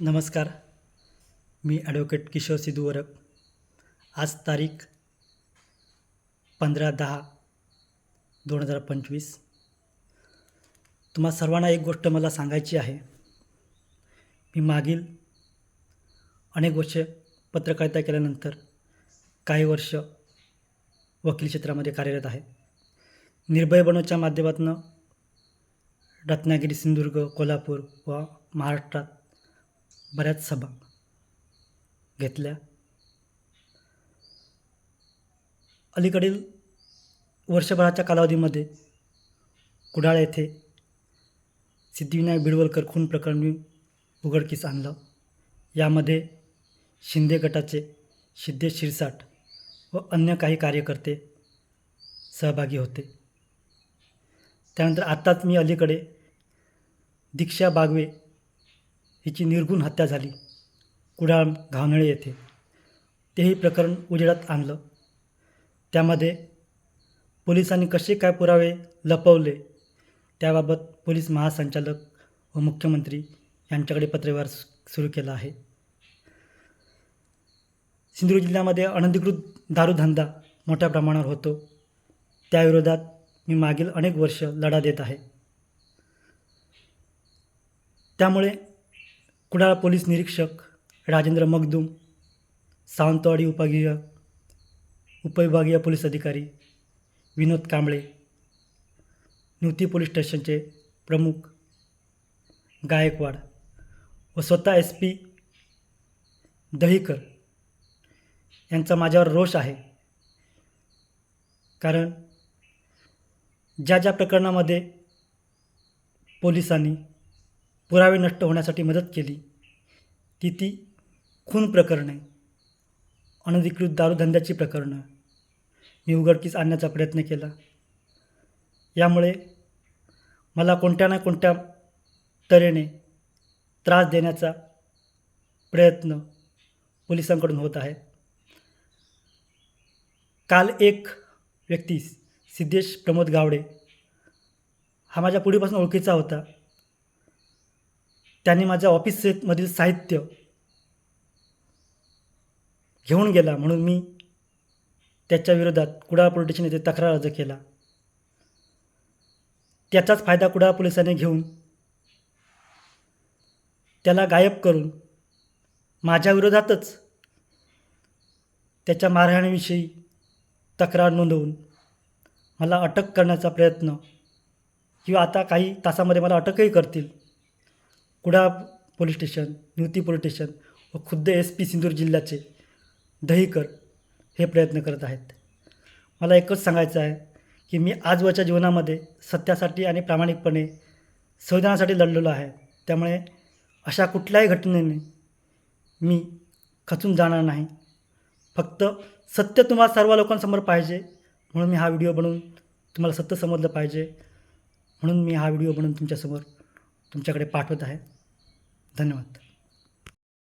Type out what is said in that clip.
नमस्कार. मी ॲडव्होकेट किशोर सिद्धू आज तारीख पंधरा दहा दोन हजार पंचवीस. तुम्हा सर्वांना एक गोष्ट मला सांगायची आहे. मी मागील अनेक वर्ष पत्रकारिता केल्यानंतर काही वर्ष वकील क्षेत्रामध्ये कार्यरत आहे. निर्भय बनवच्या माध्यमातून रत्नागिरी सिंधुदुर्ग कोल्हापूर व महाराष्ट्रात बऱ्याच सभा घेतल्या. अलीकडील वर्षभराच्या कालावधीमध्ये कुडाळ येथे सिद्धिविनायक बिडवलकर खून प्रकरणी उघडकीस आणलं. यामध्ये शिंदे गटाचे सिद्धेश शिरसाट व अन्य काही कार्यकर्ते सहभागी होते. त्यानंतर आत्ताच मी अलीकडे दीक्षा बागवे हिची निर्गुण हत्या झाली. कुडाळ घावनळे येथे. तेही प्रकरण उजेडात आणलं. त्यामध्ये पोलिसांनी कसे काय पुरावे लपवले त्याबाबत पोलीस महासंचालक व मुख्यमंत्री यांच्याकडे पत्रव्यवहार सुरू केला आहे. सिंधुदुर्ग जिल्ह्यामध्ये अनधिकृत दारूधंदा मोठ्या प्रमाणावर होतो. त्याविरोधात मी मागील अनेक वर्ष लढा देत आहे. त्यामुळे कुडाळ पोलीस निरीक्षक राजेंद्र मगदूम सावंतवाडी उपविभागीय उपविभागीय पोलीस अधिकारी विनोद कांबळे निवती पोलीस स्टेशनचे प्रमुख गायकवाड व स्वतः एस पी दहीकर यांचा माझ्यावर रोष आहे. कारण ज्या ज्या प्रकरणामध्ये पोलिसांनी पुरावे नष्ट होण्यासाठी मदत केली. ती ती खून प्रकरणे. अनधिकृत दारूधंद्याची प्रकरणं. मी उघडकीस आणण्याचा प्रयत्न केला. यामुळे मला कोणत्या ना कोणत्या तऱ्हेने त्रास देण्याचा प्रयत्न पोलिसांकडून होत आहे. काल एक व्यक्ती सिद्धेश प्रमोद गावडे हा माझ्या पुढीपासून ओळखीचा होता. त्याने माझ्या ऑफिसमधील साहित्य घेऊन गेला म्हणून मी त्याच्या विरोधात कुडाळ पोलीस स्टेशन येथे तक्रार अर्ज केला. त्याचाच फायदा कुडाळ पोलिसांनी घेऊन त्याला गायब करून माझ्या विरोधातच त्याच्या मारहाणीविषयी तक्रार नोंदवून मला अटक करण्याचा प्रयत्न किंवा आता काही तासामध्ये मला अटकही करतील. Kudal police station Nivati police station व खुद्द एस पी सिंधूर जिल्ह्याचे दहीकर हे प्रयत्न करत आहेत. मला एकच सांगायचं आहे की मी आजवरच्या जीवनामध्ये सत्यासाठी आणि प्रामाणिकपणे संविधानासाठी लढलेलो आहे. त्यामुळे अशा कुठल्याही घटनेने मी खचून जाणार नाही. फक्त सत्य तुम्हाला सर्व लोकांसमोर पाहिजे म्हणून मी हा व्हिडिओ बनवून तुम्हाला सत्य समजलं पाहिजे म्हणून मी हा व्हिडिओ बनवून तुमच्यासमोर तुमच्याकडे पाठवत आहे. धन्यवाद.